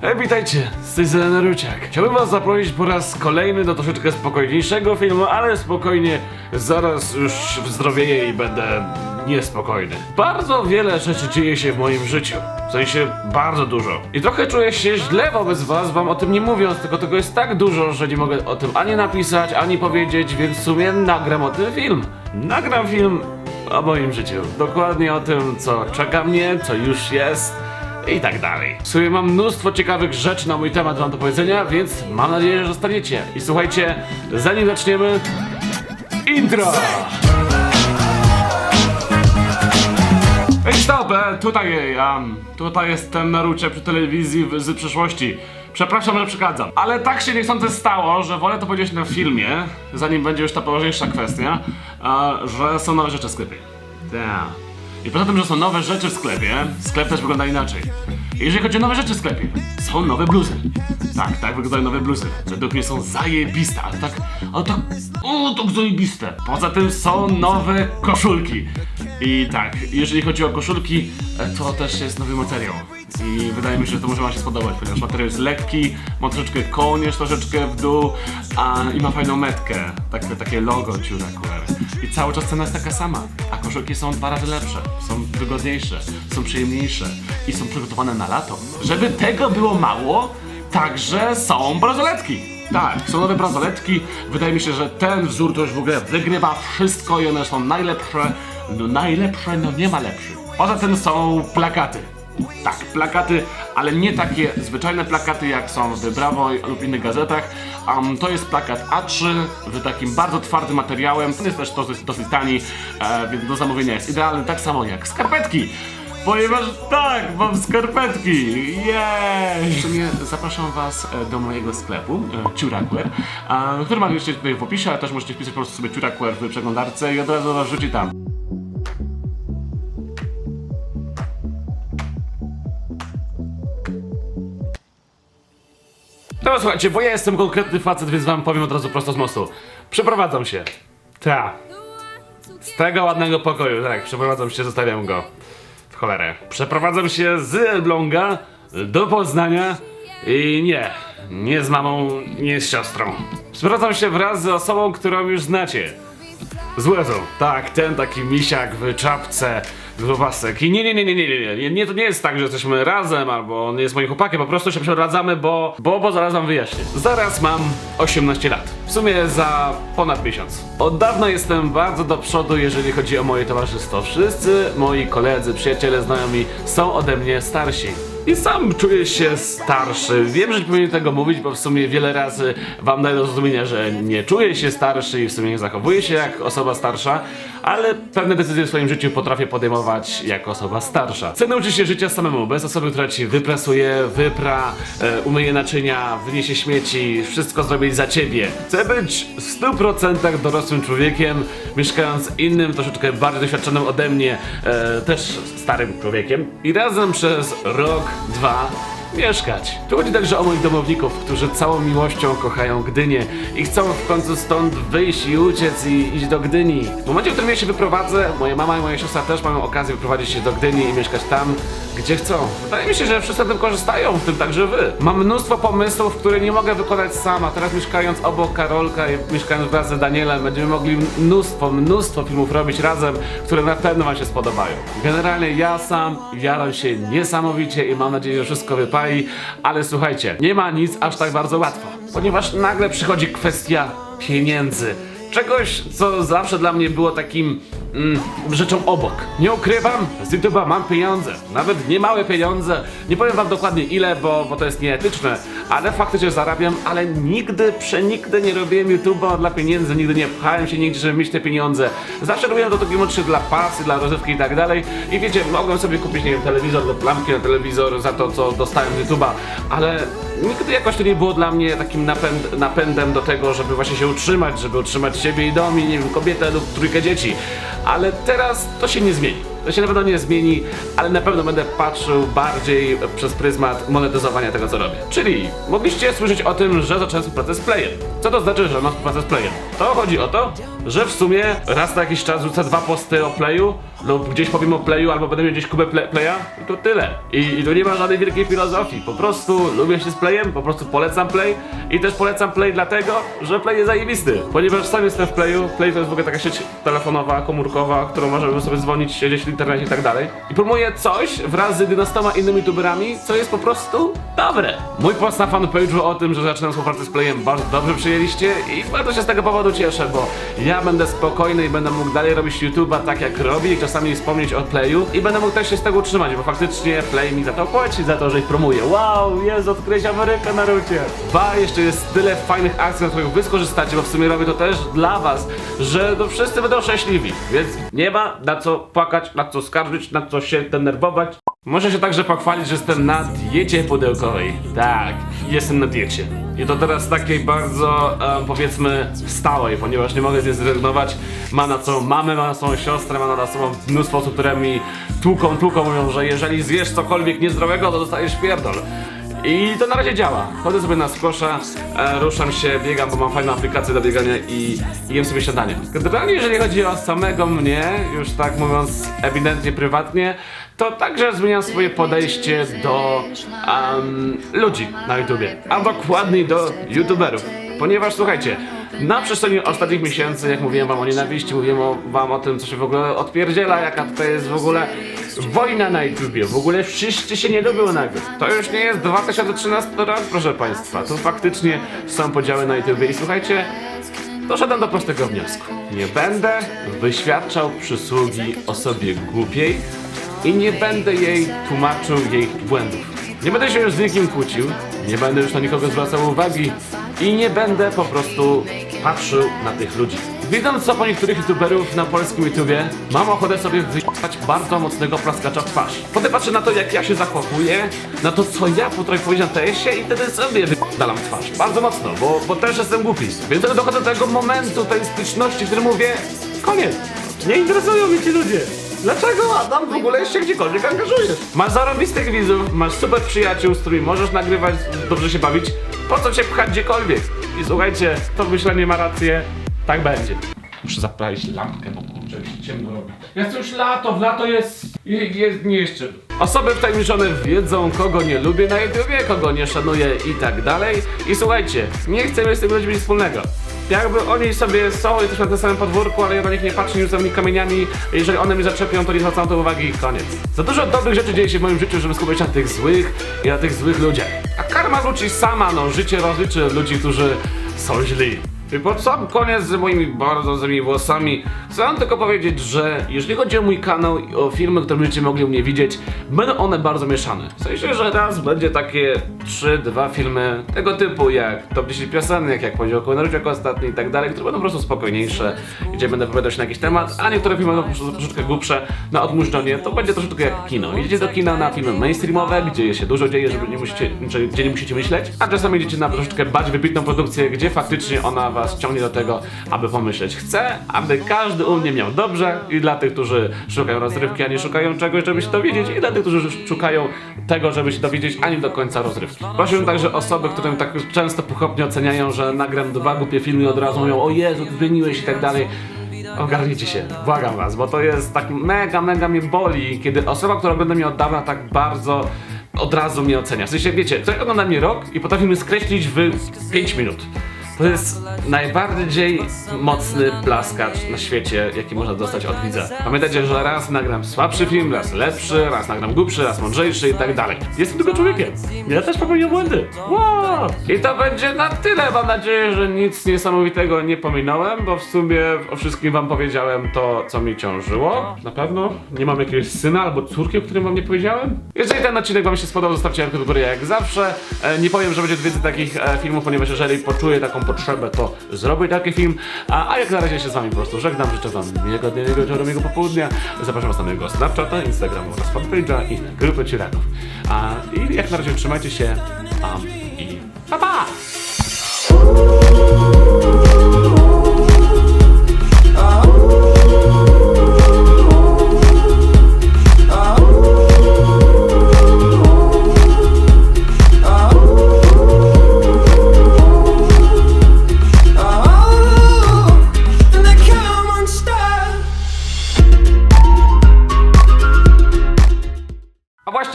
Hej, witajcie, z tej strony Naruciak. Chciałbym was zaprosić po raz kolejny do troszeczkę spokojniejszego filmu, ale spokojnie, zaraz już wzdrowieję i będę niespokojny. Bardzo wiele rzeczy dzieje się w moim życiu. W sensie bardzo dużo. I trochę czuję się źle wobec was, wam o tym nie mówiąc, tylko tego jest tak dużo, że nie mogę o tym ani napisać, ani powiedzieć, więc w sumie nagram o tym film. Nagram film o moim życiu. Dokładnie o tym, co czeka mnie, co już jest i tak dalej. W sumie mam mnóstwo ciekawych rzeczy na mój temat wam do powiedzenia, więc mam nadzieję, że zostaniecie. I słuchajcie, zanim zaczniemy, intro! Stop! E, tutaj, um, tutaj jest ten Narucie przy telewizji z przyszłości. Przepraszam, że przeszkadzam. Ale tak się niechcący stało, że wolę to powiedzieć na filmie, zanim będzie już ta poważniejsza kwestia, e, że są nowe rzeczy w sklepie. Tak. I poza tym, że są nowe rzeczy w sklepie, sklep też wygląda inaczej. I jeżeli chodzi o nowe rzeczy w sklepie, są nowe bluzy. Tak, tak wyglądają nowe bluzy. Według mnie są zajebiste, ale tak, ale tak, o, tak zajebiste. Poza tym są nowe koszulki. I tak, jeżeli chodzi o koszulki, e, to też jest nowy materiał. I wydaje mi się, że to może wam się spodobać, ponieważ materiał jest lekki, ma troszeczkę kołnierz, troszeczkę w dół a, i ma fajną metkę, takie, takie logo Ciurakuer. I cały czas cena jest taka sama, a koszulki są dwa razy lepsze, są wygodniejsze, są przyjemniejsze i są przygotowane na lato. Żeby tego było mało, także są bransoletki. Tak, są nowe bransoletki. Wydaje mi się, że ten wzór to już w ogóle wygrywa wszystko i one są najlepsze. No najlepsze, no nie ma lepszych. Poza tym są plakaty. Tak, plakaty, ale nie takie zwyczajne plakaty jak są w Bravo lub innych gazetach. Um, to jest plakat A3 w takim bardzo twardym materiałem. On jest też dosyć, dosyć tani, e, więc do zamówienia jest idealny, tak samo jak skarpetki. Ponieważ tak, mam skarpetki! Jej! W sumie zapraszam was e, do mojego sklepu, e, Ciurakware, e, który mam jeszcze tutaj w opisie, ale też możecie wpisać po prostu sobie Ciurakware w przeglądarce i od razu was rzuci tam. Teraz słuchajcie, bo ja jestem konkretny facet, więc wam powiem od razu prosto z mostu. Przeprowadzam się. Ta. Z tego ładnego pokoju, tak, przeprowadzam się, zostawiam go. W cholerę. Przeprowadzam się z Elbląga do Poznania i nie, nie z mamą, nie z siostrą. Przeprowadzam się wraz z osobą, którą już znacie. Z Łezą. Tak, ten taki misiak w czapce, grubasek. I nie, nie, nie, nie, nie, nie, nie, nie, to nie jest tak, że jesteśmy razem, albo on jest moim chłopakiem, po prostu się przeprowadzamy, bo, bo, bo zaraz wam wyjaśnię. Zaraz mam 18 lat. W sumie za ponad miesiąc. Od dawna jestem bardzo do przodu, jeżeli chodzi o moje towarzystwo. Wszyscy moi koledzy, przyjaciele, znajomi są ode mnie starsi. I sam czuję się starszy. Wiem, że nie powinienem tego mówić, bo w sumie wiele razy wam daję do zrozumienia, że nie czuję się starszy i w sumie nie zachowuję się jak osoba starsza, ale pewne decyzje w swoim życiu potrafię podejmować jako osoba starsza. Chcę nauczyć się życia samemu, bez osoby, która ci wyprasuje, wypra, e, umyje naczynia, wyniesie śmieci, wszystko zrobić za ciebie. Chcę być w 100% dorosłym człowiekiem, mieszkając z innym, troszeczkę bardziej doświadczonym ode mnie, e, też starym człowiekiem i razem przez rok, 对吧。Mieszkać. Tu chodzi także o moich domowników, którzy całą miłością kochają Gdynię i chcą w końcu stąd wyjść i uciec i iść do Gdyni. W momencie, w którym ja się wyprowadzę, moja mama i moja siostra też mają okazję wyprowadzić się do Gdyni i mieszkać tam, gdzie chcą. Wydaje mi się, że wszyscy na tym korzystają, w tym także wy. Mam mnóstwo pomysłów, które nie mogę wykonać sama. Teraz mieszkając obok Karolka i mieszkając wraz z Danielem, będziemy mogli mnóstwo, mnóstwo filmów robić razem, które na pewno wam się spodobają. Generalnie ja sam jaram się niesamowicie i mam nadzieję, że wszystko wypali, ale słuchajcie, nie ma nic aż tak bardzo łatwo, ponieważ nagle przychodzi kwestia pieniędzy. Czegoś, co zawsze dla mnie było takim mm, rzeczą obok. Nie ukrywam, z YouTube'a mam pieniądze, nawet nie małe pieniądze. Nie powiem wam dokładnie ile, bo, bo to jest nieetyczne, ale faktycznie zarabiam, ale nigdy, przenigdy nie robiłem YouTube'a dla pieniędzy, nigdy nie pchałem się nigdzie, żeby mieć te pieniądze. Zawsze robiłem to takie czy dla pasy, dla rozrywki i tak dalej. I wiecie, mogłem sobie kupić, nie wiem, telewizor lub lampki na telewizor za to, co dostałem z YouTube'a, ale nigdy jakoś to nie było dla mnie takim napęd, napędem do tego, żeby właśnie się utrzymać, żeby utrzymać siebie i dom i nie wiem, kobietę lub trójkę dzieci. Ale teraz to się nie zmieni. To się na pewno nie zmieni, ale na pewno będę patrzył bardziej przez pryzmat monetyzowania tego, co robię. Czyli mogliście słyszeć o tym, że zacząłem współpracę z Playem. Co to znaczy, że mam współpracę z Playem? To chodzi o to, że w sumie raz na jakiś czas rzucę dwa posty o Playu lub gdzieś powiem o playu, albo będę miał gdzieś kubę play, playa, i to tyle. I, I tu nie ma żadnej wielkiej filozofii. Po prostu lubię się z playem, po prostu polecam play i też polecam play dlatego, że play jest zajebisty. Ponieważ sam jestem w playu, play to jest w ogóle taka sieć telefonowa, komórkowa, którą możemy sobie dzwonić, w internecie i tak dalej. I promuję coś wraz z 11 innymi youtuberami, co jest po prostu dobre. Mój post na fanpage'u o tym, że zaczynam współpracę z playem bardzo dobrze przyjęliście i bardzo się z tego powodu cieszę, bo ja będę spokojny i będę mógł dalej robić YouTube'a tak jak robię i czasami wspomnieć o playu i będę mógł też się z tego utrzymać, bo faktycznie play mi za to płaci, za to, że ich promuje. Wow, jest odkryć Amerykę na rucie. Ba, jeszcze jest tyle fajnych akcji, na których wy skorzystacie, bo w sumie robię to też dla was, że to wszyscy będą szczęśliwi, więc nie ma na co płakać, na co skarżyć, na co się denerwować. Muszę się także pochwalić, że jestem na diecie pudełkowej. Tak, jestem na diecie. I to teraz takiej bardzo, powiedzmy, stałej, ponieważ nie mogę z niej zrezygnować. Ma na co mamę, ma na swoją siostrę, ma na sobą mnóstwo osób, które mi tłuką, tłuką, mówią, że jeżeli zjesz cokolwiek niezdrowego, to dostajesz pierdol. I to na razie działa. Chodzę sobie na skosza, e, ruszam się, biegam, bo mam fajną aplikację do biegania i, i jem sobie śniadanie. Generalnie jeżeli chodzi o samego mnie, już tak mówiąc ewidentnie, prywatnie, to także zmieniam swoje podejście do em, ludzi na YouTubie, a dokładniej do YouTuberów. Ponieważ słuchajcie, na przestrzeni ostatnich miesięcy, jak mówiłem wam o nienawiści, mówiłem wam o tym, co się w ogóle odpierdziela, jaka to jest w ogóle wojna na YouTubie, w ogóle wszyscy się nie lubią nagle. To już nie jest 2013 rok, proszę państwa, tu faktycznie są podziały na YouTubie i słuchajcie, doszedłem do prostego wniosku. Nie będę wyświadczał przysługi osobie głupiej i nie będę jej tłumaczył jej błędów. Nie będę się już z nikim kłócił, nie będę już na nikogo zwracał uwagi i nie będę po prostu patrzył na tych ludzi. Widząc co po niektórych youtuberów na polskim YouTubie, mam ochotę sobie wyjechać bardzo mocnego plaskacza w twarz. Potem patrzę na to, jak ja się zachowuję, na to, co ja potrafię powiedzieć na TS-ie i wtedy sobie wydalam twarz. Bardzo mocno, bo, bo też jestem głupi. Więc wtedy dochodzę do tego momentu, tej styczności, w którym mówię, koniec. Nie interesują mnie ci ludzie. Dlaczego Adam w ogóle się gdziekolwiek angażujesz? Masz zarobistych widzów, masz super przyjaciół, z którymi możesz nagrywać, dobrze się bawić. Po co cię pchać gdziekolwiek? I słuchajcie, to myślenie ma rację, tak będzie. Muszę zapalić lampkę, bo kurczę, się ciemno robi. Jest już lato, w lato jest... jest nie jeszcze. Osoby wtajemniczone wiedzą, kogo nie lubię na YouTubie, kogo nie szanuję i tak dalej. I słuchajcie, nie chcę mieć z tym ludźmi nic wspólnego. Jakby oni sobie są, jesteśmy na tym samym podwórku, ale ja na nich nie patrzę, nie rzucam nich kamieniami. Jeżeli one mnie zaczepią, to nie zwracam to uwagi i koniec. Za dużo dobrych rzeczy dzieje się w moim życiu, żeby skupiać się na tych złych i na tych złych ludziach. A karma wróci sama, no, życie rozliczy ludzi, którzy są źli. I pod sam koniec z moimi bardzo złymi włosami chcę wam tylko powiedzieć, że jeżeli chodzi o mój kanał i o filmy, które będziecie mogli u mnie widzieć, będą one bardzo mieszane. W sensie, że raz będzie takie 3-2 filmy tego typu jak Top 10 piosenek, jak powiedział Kołynarz jako ostatni i tak dalej, które będą po prostu spokojniejsze, gdzie będę wypowiadał się na jakiś temat, a niektóre filmy będą troszeczkę głupsze na odmurzczenie, to będzie troszeczkę jak kino. Idziecie do kina na filmy mainstreamowe, gdzie się dużo dzieje, żeby nie musicie, gdzie nie musicie myśleć, a czasami idziecie na troszeczkę bardziej wybitną produkcję, gdzie faktycznie ona was ciągnie do tego, aby pomyśleć. Chcę, aby każdy u mnie miał dobrze i dla tych, którzy szukają rozrywki, a nie szukają czegoś, żeby się dowiedzieć i dla tych, którzy szukają tego, żeby się dowiedzieć, a nie do końca rozrywki. Prosiłem także osoby, które tak często pochopnie oceniają, że nagram dwa głupie filmy i od razu mówią, o Jezu, zmieniłeś i tak dalej. Ogarnijcie się, błagam was, bo to jest tak mega, mega mnie boli, kiedy osoba, która ogląda mnie od dawna tak bardzo od razu mnie ocenia. W sensie, wiecie, ktoś ogląda mnie rok i potrafi mnie skreślić w 5 minut. To jest najbardziej mocny plaskacz na świecie, jaki można dostać od widza. Pamiętajcie, że raz nagram słabszy film, raz lepszy, raz nagram głupszy, raz mądrzejszy i tak dalej. Jestem tylko człowiekiem. Ja też popełniam błędy. Wow! I to będzie na tyle. Mam nadzieję, że nic niesamowitego nie pominąłem, bo w sumie o wszystkim wam powiedziałem to, co mi ciążyło. Na pewno. Nie mam jakiegoś syna albo córki, o którym wam nie powiedziałem. Jeżeli ten odcinek wam się spodobał, zostawcie łapkę góry jak zawsze. E, nie powiem, że będzie więcej takich e, filmów, ponieważ jeżeli poczuję taką potrzebę, to zrobię taki film. A, a jak na razie się z wami po prostu żegnam. Życzę wam miłego dnia, miłego wieczoru, miłego popołudnia. Zapraszam was na mojego Snapchata, Instagrama oraz fanpage'a i grupę Ciuraków. A, I jak na razie trzymajcie się um, i pa pa!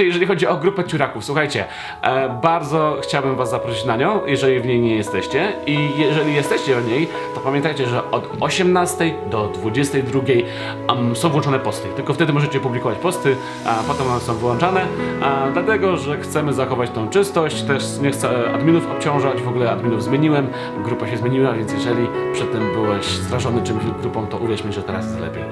Jeżeli chodzi o grupę ciuraków, słuchajcie, e, bardzo chciałbym was zaprosić na nią, jeżeli w niej nie jesteście. I jeżeli jesteście w niej, to pamiętajcie, że od 18 do 22 um, są włączone posty, tylko wtedy możecie publikować posty, a potem one są wyłączane, a, dlatego, że chcemy zachować tą czystość, też nie chcę adminów obciążać, w ogóle adminów zmieniłem, grupa się zmieniła, więc jeżeli przedtem byłeś zrażony czymś lub grupą, to uwierz mi, że teraz jest lepiej.